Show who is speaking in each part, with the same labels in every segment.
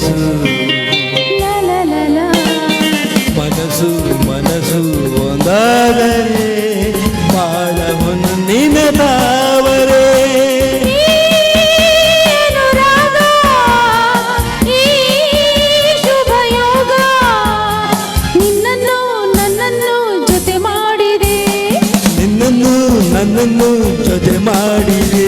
Speaker 1: Jesus.
Speaker 2: ಜೊತೆ ಮಾಡಿದೆ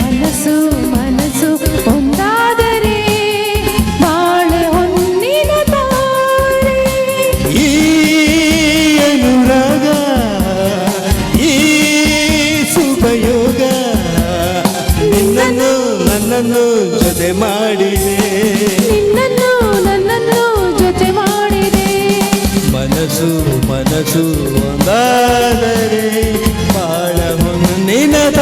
Speaker 2: ಮನಸ್ಸು ಮನಸ್ಸು ಒಂದಾದರೆ ಬಾಳೆ ಹೊನ್ನಿನ
Speaker 1: ಈ ಅನುರಾಗ ಈ ಸುಖಯೋಗ ನಿನ್ನನ್ನು ನನ್ನನ್ನು ಜೊತೆ ಮಾಡಿದೆ.
Speaker 2: ನಿನ್ನನ್ನು ನನ್ನನ್ನು ಜೊತೆ ಮಾಡಿದೆ.
Speaker 1: ಮನಸ್ಸು ಮನಸ್ಸು ಒಂದಾದರೆ ಬಾಳವನ್ನು ನಿನದಾವರೇ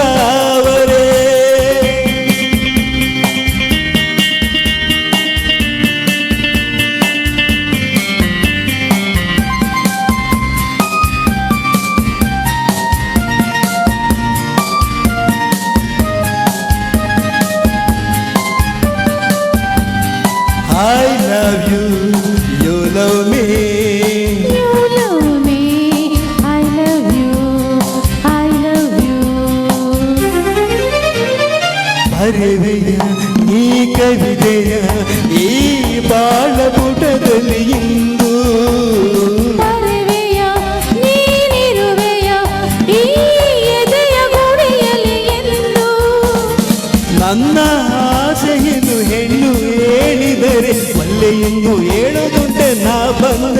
Speaker 1: I love you, you love me.
Speaker 2: You love me, I love you, I love you.
Speaker 1: ಬರೆವೆಯ ಈ ಕವಿತೆಯ ಈ ಬಾಳ ಪುಟದಲ್ಲಿ ಇಂದು
Speaker 2: ಬರುವೆಯ, ನೀನಿರುವೆಯ, ಈ ಎದೆಯ ಗುಡಿಯಲ್ಲಿ ಎಂದು.
Speaker 1: ನನ್ನ Bơm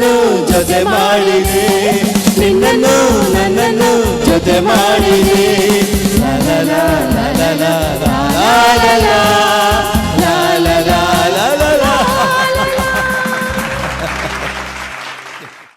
Speaker 1: ನನ್ನನ್ನು ಜೊತೆ ಮಾಡಿದೆ. ನಿನ್ನನ್ನು ನನ್ನನ್ನು ಜೊತೆ ಮಾಡಿದೆ.